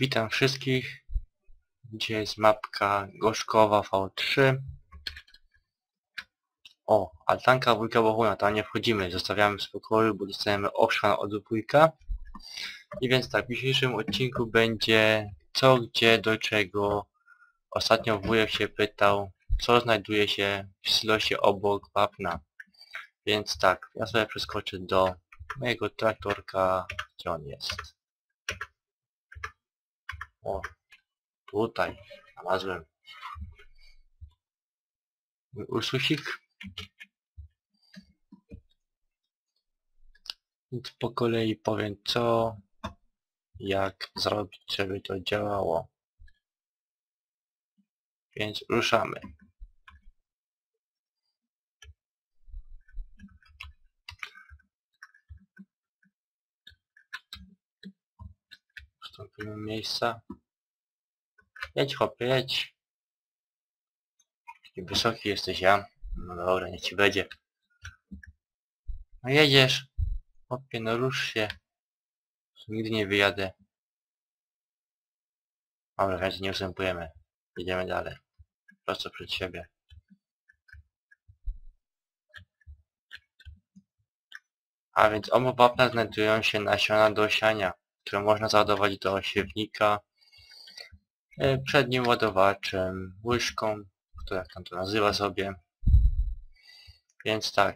Witam wszystkich. Dzisiaj jest mapka Gorzkowa V3. O, altanka wujka Bohuna, tam nie wchodzimy, zostawiamy w spokoju, bo dostajemy ochrzan od wujka. I więc tak, w dzisiejszym odcinku będzie co, gdzie, do czego. Ostatnio wujek się pytał, co znajduje się w silosie obok wapna. Więc tak, ja sobie przeskoczę do mojego traktorka, gdzie on jest. O, tutaj znalazłem mój ursusik. Więc po kolei powiem co, jak zrobić, żeby to działało. Więc ruszamy. Miejsca. Jedź chłopie, jedź. Taki wysoki jesteś ja. No dobra, niech ci będzie. No jedziesz. Chłopie, no rusz się. Nigdy nie wyjadę. Dobra, więc nie ustępujemy. Jedziemy dalej. Prosto przed siebie. A więc obok wapna znajdują się nasiona do siania, które można załadować do siewnika e, przednim ładowaczem, łyżką, kto jak tam to nazywa sobie. Więc tak,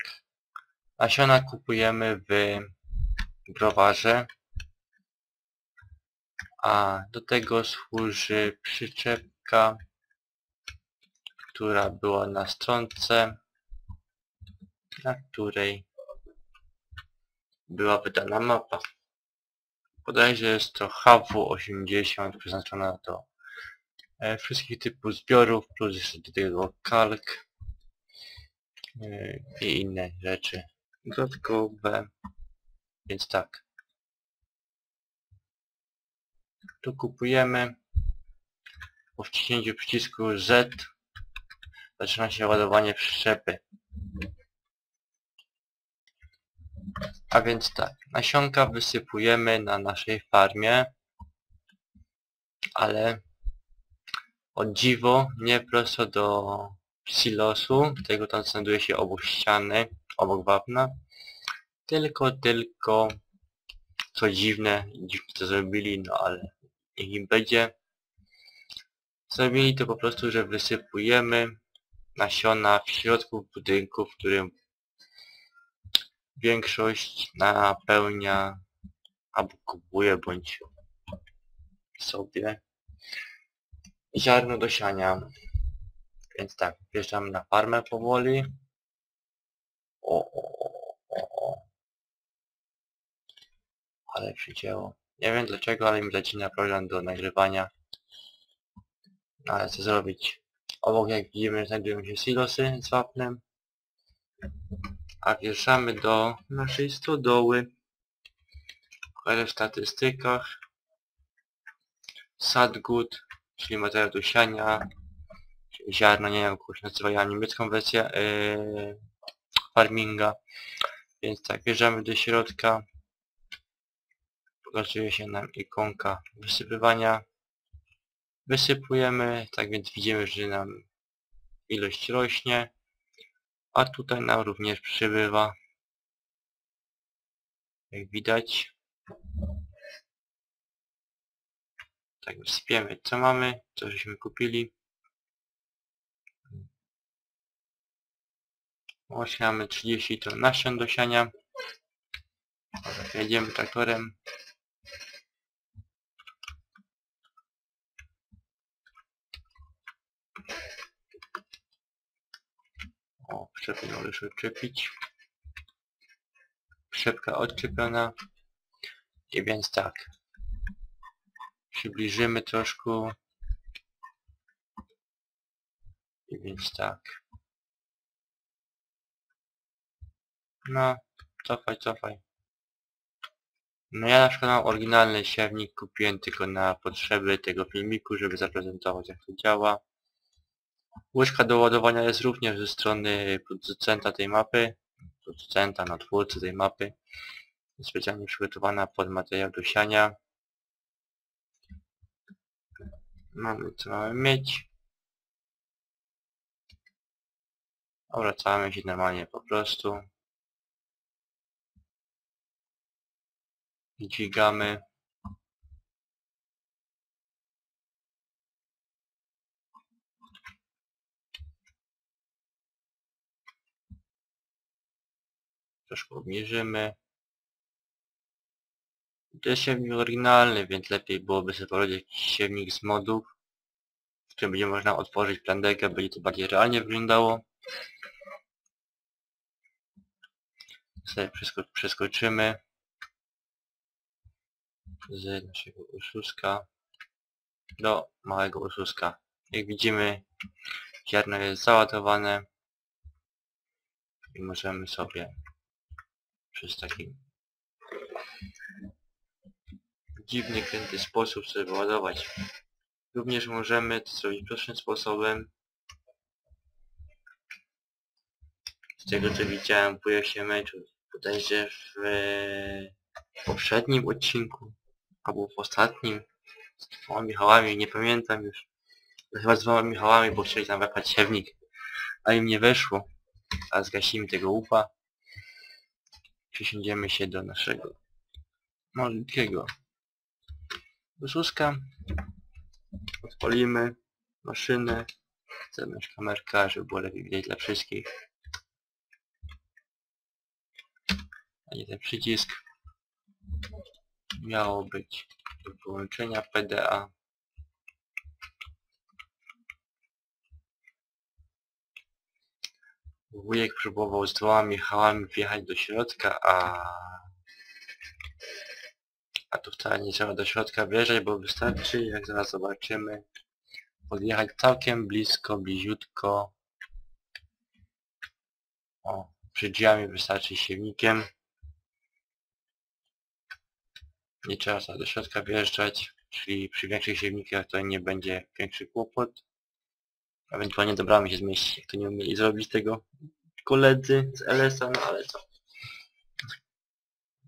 nasiona kupujemy w browarze, a do tego służy przyczepka, która była na stronce, na której była wydana mapa. Bodajże jest to HW80 przeznaczona do e, wszystkich typów zbiorów, plus jeszcze do tego kalk e, i inne rzeczy dodatkowe. Więc tak. Tu kupujemy. Po wciśnięciu przycisku Z zaczyna się ładowanie przyczepy. A więc tak, nasionka wysypujemy na naszej farmie, ale o dziwo nie prosto do silosu, tego tam znajduje się obok ściany, obok wapna, tylko, tylko, co dziwne, dziwnie to zrobili, no ale niech im będzie. Zrobili to po prostu, że wysypujemy nasiona w środku budynku, w którym większość napełnia albo kupuje bądź sobie ziarno do siania. Więc tak, wjeżdżamy na farmę powoli. O, o, o, o. Ale przycięło. Nie wiem dlaczego, ale mi zacina program do nagrywania. No ale co zrobić? Obok jak widzimy znajdują się silosy z wapnem a wjeżdżamy do naszej stodoły. W statystykach sadgut, czyli materiał do siania, ziarno, nie wiem jak się nazywa niemiecką wersję yy, farminga. Więc tak, wjeżdżamy do środka. Pokazuje się nam ikonka wysypywania. Wysypujemy, tak więc widzimy, że nam ilość rośnie. A tutaj nam również przybywa. Jak widać. Tak, wspiemy co mamy, co żeśmy kupili. Właśnie mamy 30 ton nasion do siania. Jedziemy traktorem. O, przyczepę należy odczepić. Przyczepka odczepiona. I więc tak. Przybliżymy troszkę. I więc tak. No, cofaj, cofaj. No ja na przykład mam oryginalny siewnik, kupiłem tylko na potrzeby tego filmiku, żeby zaprezentować jak to działa. Łyżka do ładowania jest również ze strony producenta tej mapy, producenta, no twórcy tej mapy. Specjalnie przygotowana pod materiał do siania. Mamy co mamy mieć. Obracamy się normalnie po prostu. Dźwigamy. Troszkę obniżymy. To jest siewnik oryginalny, więc lepiej byłoby sobie poradzić jakiś siewnik z modów, w którym będzie można otworzyć plandekę, będzie to bardziej realnie wyglądało. Sobie przesko przeskoczymy z naszego usłuska do małego usłuska. Jak widzimy, ziarno jest załadowane i możemy sobie przez taki dziwny, kręty sposób sobie wyładować. Również możemy to zrobić prostszym sposobem. Z tego co widziałem po się meczu, bodajże w poprzednim odcinku, albo w ostatnim, z dwoma Michałami, nie pamiętam już. No chyba z dwoma Michałami, bo chcieli tam wepchać siewnik, a im nie weszło. A zgasimy tego łupa. Przesiądziemy się do naszego malutkiego usłuska. Odpalimy maszynę. Zewnątrz kamerka, żeby było lepiej widać dla wszystkich. A nie ten przycisk. Miało być do połączenia PDA. Wujek próbował z dwoma Michałami wjechać do środka, a... A tu wcale nie trzeba do środka wjeżdżać, bo wystarczy, jak zaraz zobaczymy, podjechać całkiem blisko, bliziutko. O, przy drzwiami wystarczy siewnikiem. Nie trzeba do środka wjeżdżać, czyli przy większych siewnikach to nie będzie większy kłopot. Ewentualnie dobramy się zmieścić, jak to nie umieli zrobić tego koledzy z LS-a, no ale co.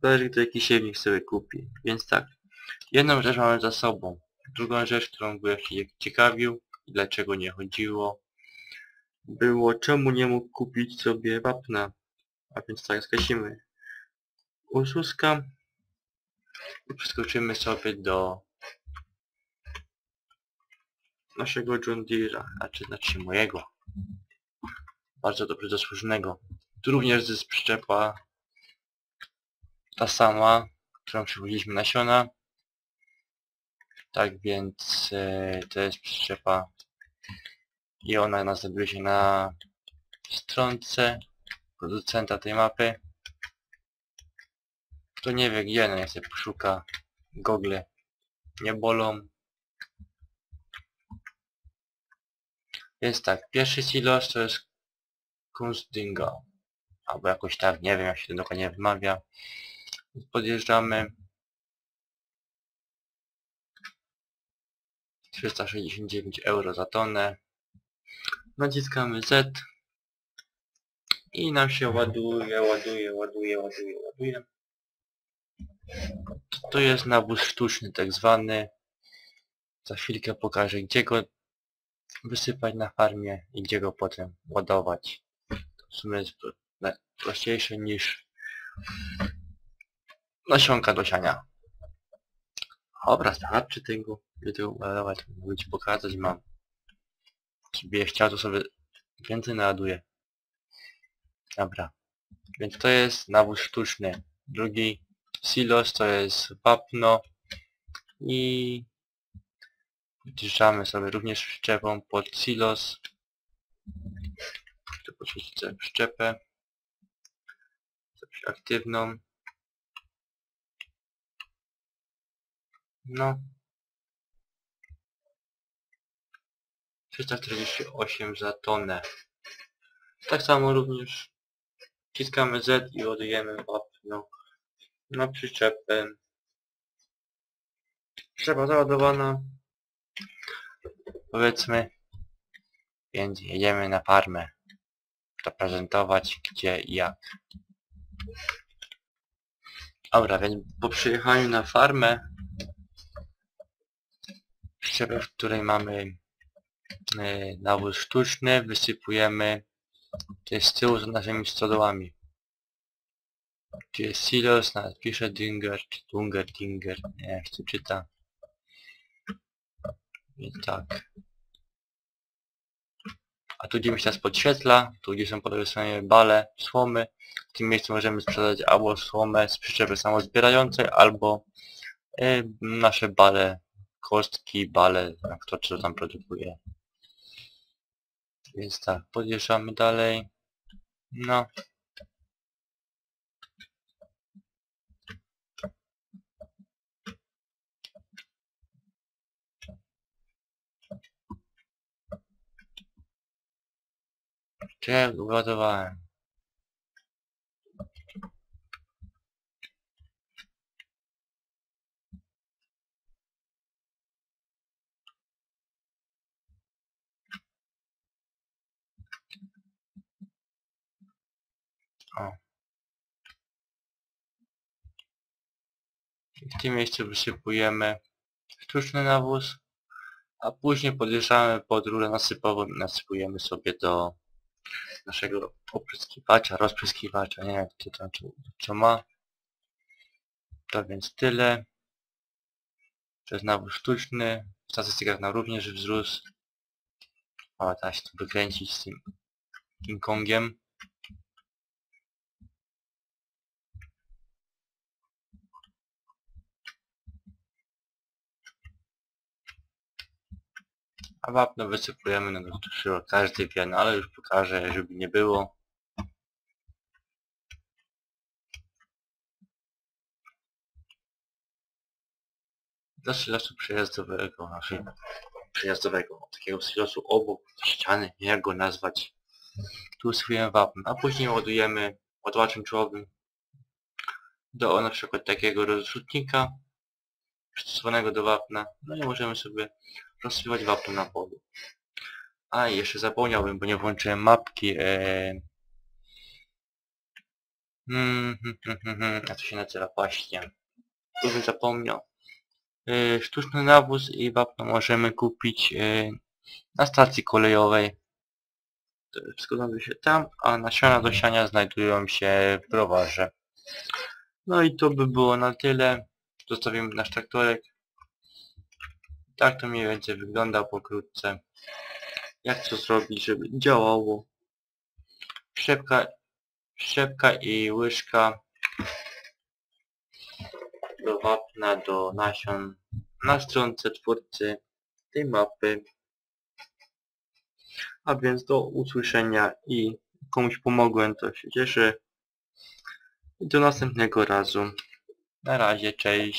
Zależy kto jaki siewnik sobie kupi. Więc tak, jedną rzecz mamy za sobą. Drugą rzecz, którą byłem się ciekawił dlaczego nie chodziło, było czemu nie mógł kupić sobie wapna. A więc tak, zgasimy usłuska i przeskoczymy sobie do naszego John Deere'a, znaczy, znaczy mojego. Bardzo dobrze zasłużonego. Tu również jest przyczepa ta sama, którą przywoziliśmy nasiona. Tak więc e, to jest przyczepa i ona znajduje się na stronce producenta tej mapy. Kto nie wie gdzie, no niech sobie poszuka Google nie bolą. Więc tak, pierwszy silos to jest Kunstdinga. Albo jakoś tak, nie wiem jak się to dokładnie wymawia. Podjeżdżamy. 369 euro za tonę. Naciskamy Z. I nam się ładuje, ładuje, ładuje, ładuje, ładuje. To jest nawóz sztuczny tak zwany. Za chwilkę pokażę gdzie go wysypać na farmie i gdzie go potem ładować. To w sumie jest prościejsze niż nasionka do siania. Dobra, starczy tego, gdzie tego ładować, mogę ci pokazać, mam. Sobie chciał, to sobie więcej naładuję. Dobra. Więc to jest nawóz sztuczny. Drugi silos to jest wapno i Wjeżdżamy sobie również przyczepą pod silos. Tu podświecić sobie przyczepę. Zrobić aktywną. No. 348 za tonę. Tak samo również wciskamy Z i ładujemy wapno na przyczepę. Przyczepa załadowana powiedzmy. Więc jedziemy na farmę. Zaprezentować gdzie i jak. Dobra, więc po przyjechaniu na farmę w której mamy e, nawóz sztuczny, wysypujemy jest z tyłu za naszymi stodołami. Tu jest silos, nawet pisze Dinger, czy Dunger, Dinger, nie wiem jak czyta. I tak. A tu gdzie mi się teraz podświetla, tu gdzie są po lewej stronie bale, słomy, w tym miejscu możemy sprzedać albo słomę z przyczepy samozbierającej, albo y, nasze bale, kostki, bale, kto co tam produkuje. Więc tak, podjeżdżamy dalej. No. Czego ładowałem? O. W tym miejscu wysypujemy sztuczny nawóz, a później podjeżdżamy pod rurę nasypową i nasypujemy sobie do naszego opryskiwacza, rozpryskiwacza, nie wiem kto tam co, ma. To więc tyle. To jest nawóz sztuczny. W statystykach nam również wzrósł. Ale da się to wykręcić z tym King Kongiem. A wapno wysypujemy, to chyba każdy wie, no ale już pokażę, żeby nie było. Do silosu przejazdowego, znaczy przejazdowego, takiego silosu obok ściany, jak go nazwać. Tu usypujemy wapno, a później ładujemy ładowaczem czołowym do na przykład takiego rozrzutnika przystosowanego do wapna. No i możemy sobie rozsypywać wapno na polu. A i jeszcze zapomniałbym, bo nie włączyłem mapki. E... Hmm, hmm, hmm. A to się nazywa właśnie. Tu bym zapomniał. E, sztuczny nawóz i wapno możemy kupić e, na stacji kolejowej. Wszystko się tam, a nasiona do siania znajdują się w browarze. No i to by było na tyle. Zostawimy nasz traktorek. Tak to mniej więcej wygląda pokrótce. Jak to zrobić, żeby działało. Szczepka, szczepka i łyżka do wapna, do nasion na stronce twórcy tej mapy. A więc do usłyszenia i komuś pomogłem, to się cieszę. I do następnego razu. Na razie, cześć.